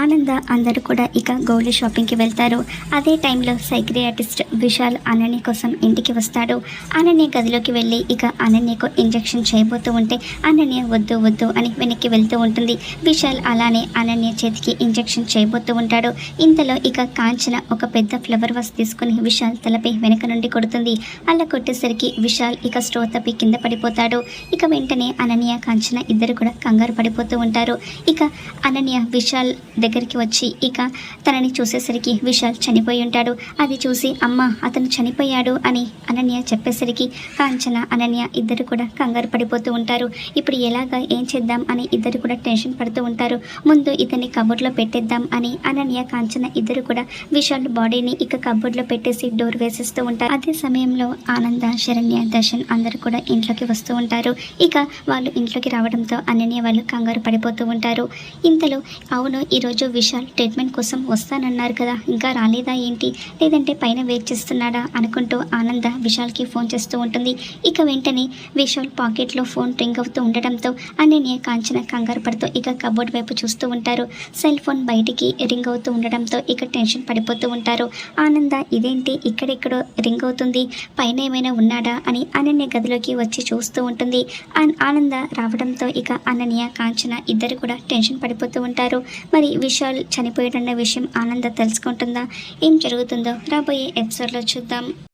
ఆనంద అందరూ కూడా ఇక గోల్డ్ షాపింగ్కి వెళ్తారు. అదే టైంలో సైక్రియాటిస్ట్ విశాల్ అనన్య కోసం ఇంటికి వస్తాడు. అనన్య గదిలోకి వెళ్ళి ఇక అనన్యకు ఇంజెక్షన్ చేయబోతూ ఉంటే అనన్య వద్దు వద్దు అని వెనక్కి వెళ్తూ ఉంటుంది. విశాల్ అలానే అనన్య చేతికి ఇంజెక్షన్ చేయబోతూ ఉంటాడు. ఇంతలో ఇక కాంచన ఒక పెద్ద ఫ్లవర్ వాస్ తీసుకుని విశాల్ తలపై వెనక నుండి కొడుతుంది. అలా కొట్టేసరికి విశాల్ ఇక స్టో తప్పి కింద పడిపోతాడు. ఇక వెంటనే అనన్య కాంచన ఇద్దరు కూడా కంగారు పడిపోతూ ఉంటారు. ఇక అనన్య విశాల్ దగ్గరికి వచ్చి ఇక తనని చూసేసరికి విశాల్ చనిపోయి ఉంటాడు. అది చూసి అమ్మ అతను చనిపోయాడు అని అనన్య చెప్పేసరికి కాంచన అనన్య ఇద్దరు కూడా కంగారు పడిపోతూ ఉంటారు. ఇప్పుడు ఎలాగా ఏం చేద్దాం? అని ఇద్దరు కూడా టెన్షన్ పడుతూ ఉంటారు. ముందు ఇతన్ని కబోర్డ్లో పెట్టేద్దాం అని అనన్య కాంచన ఇద్దరు కూడా విశాల్ బాడీని ఇక కబోర్డ్లో పెట్టేసి డోర్ వేసేస్తూ ఉంటారు. అదే సమయంలో ఆనంద శరణ్య దర్శన్ అందరూ కూడా ఇంట్లోకి వస్తూ ఉంటారు. ఇక వాళ్ళు ఇంట్లోకి రావడంతో అనన్య వాళ్ళు కంగారు పడిపోతూ ఉంటారు. ఇంతలో అవును ఈరోజు విశాల్ ట్రీట్మెంట్ కోసం వస్తానన్నారు కదా ఇంకా రాలేదా ఏంటి? లేదంటే పైన వెయిట్ చేస్తున్నాడా? అనుకుంటూ ఆనంద విశాల్కి ఫోన్ చేస్తూ ఉంటుంది. ఇక వెంటనే విశాల్ పాకెట్లో ఫోన్ రింగ్ అవుతూ ఉండడంతో అనన్య కాంచన కంగారు పడుతూ ఇక కబోర్డ్ వైపు చూస్తూ ఉంటారు. సెల్ ఫోన్ బయటికి రింగ్ అవుతూ ఉండడంతో ఇక టెన్షన్ పడిపోతూ ఉంటారు. ఆనంద ఇదేంటి? ఇక్కడెక్కడో రింగ్ అవుతుంది? పైన ఏమైనా ఉన్నాడా? అని అనన్య గదిలోకి వచ్చి చూస్తూ ఉంటుంది. ఆనంద రావడంతో ఇక అనన్య కాంచన ఇద్దరు కూడా టెన్షన్ పడిపోతూ ఉంటారు. మరి విశాల్ చనిపోయాడన్న విషయం ఆనంద తెలుసుకుంటుందా? ఏం జరుగుతుందో రాబోయే ఎపిసోడ్లో చూద్దాం.